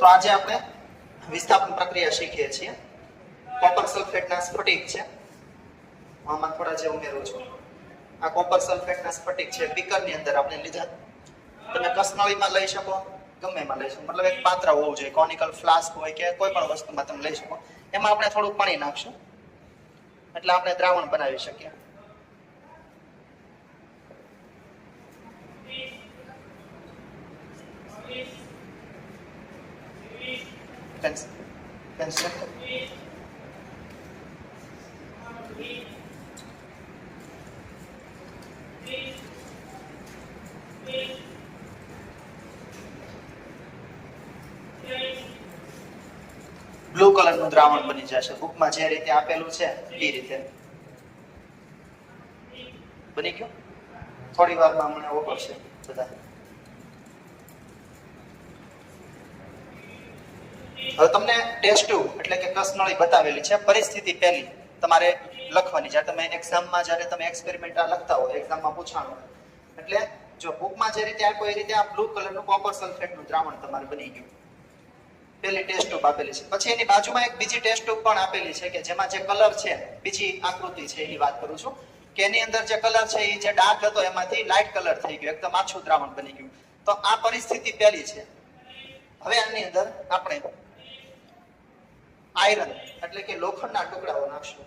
તો આજે આપણે વિસ્થાપન પ્રક્રિયા શીખીએ છીએ. કોપર સલ્ફેટના સ્ફટિક છે. આમાં થોડા જે ઉમેરું છું. આ કોપર સલ્ફેટના સ્ફટિક છે બીકરની અંદર આપણે લીધા. તમે કસનળીમાં લઈ શકો, ગમે એમાં લઈ શકો. મતલબ એક પાત્ર હોવું જોઈએ. કોનિકલ ફ્લાસ્ક હોય કે કોઈ પણ વસ્તુમાં તમે લઈ શકો. એમાં આપણે થોડું પાણી નાખશું. એટલે આપણે દ્રાવણ બનાવી શકીએ. પેન્સિલ બ્લુ કલરનું દ્રાવણ બની જશે. બુકમાં જે રીતે આપેલું છે, એ રીતે. બની ગયું? થોડી વારમાં હમણાં ઓગળશે બધા. હવે તમને ટેસ્ટ ટુ એટલે કે કસનળી બતાવેલી છે, પરિસ્થિતિ પહેલી. તમારે લખવાની, જ્યારે તમે એક્ઝામમાં જ્યારે તમે એક્સપેરિમેન્ટ લખતા હોય એક્ઝામમાં પૂછાણો એટલે જો બુકમાં જે રીતે આપ્યો, એ રીતે આ બ્લુ કલરનું કોપર સલ્ફેટનું દ્રાવણ તમારે બની ગયું. પેલી ટેસ્ટ ટ્યુબ આપેલી છે. પછી એની બાજુમાં એક બીજી ટેસ્ટ ટ્યુબ પણ આપેલી છે કે જેમાં જે કલર છે, બીજી આકૃતિ છે, એની વાત કરું છું. કે એની અંદર જે કલર છે, એ જે ડાર્ક હતો, એમાંથી લાઇટ કલર થઈ ગયો, એકદમ આછું દ્રાવણ બની ગયું. તો આ પરિસ્થિતિ પહેલી છે. હવે આની અંદર આપણે આયરન, એટલે કે લોખંડના ટુકડાઓ નાખશું.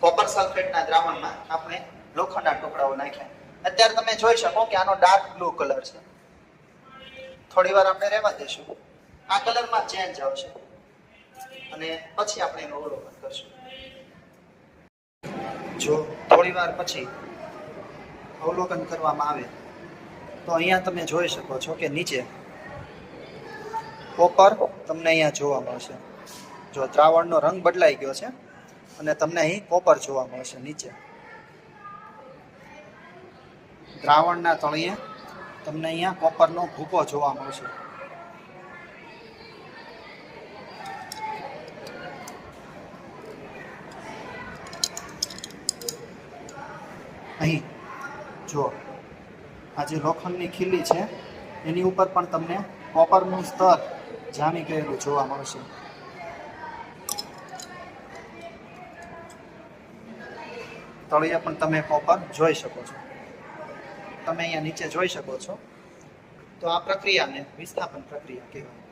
કોપર સલ્ફેટના દ્રાવણમાં આપણે લોખંડના ટુકડાઓ નાખ્યા. અત્યારે તમે જોઈ શકો કે આનો ડાર્ક બ્લુ કલર છે. થોડી વાર આપણે રહેવા દેશું. આ કલરમાં ચેન્જ આવશે. અને પછી આપણે એનું અવલોકન કરશું. જો થોડી વાર પછી અવલોકન કરવામાં આવે તો અહીંયા તમે જોઈ શકો છો કે નીચે કોપર તમને અહીંયા જોવા મળશે. જો દ્રાવણનો રંગ બદલાઈ ગયો છે અને તમને અહીં કોપર જોવા મળશે નીચે. દ્રાવણના તળિયે તમને અહીંયા કોપરનો ભૂકો જોવા મળશે. અહીં જો આ જે લોખંડની ખીલી છે, એની ઉપર પણ તમને કોપરનું સ્તર જામી ગયેલું જોવા મળશે. તળિયે પણ તમે કોપર જોઈ શકો છો. તમે અહીંયા નીચે જોઈ શકો છો. તો આ પ્રક્રિયાને વિસ્થાપન પ્રક્રિયા કહેવાય.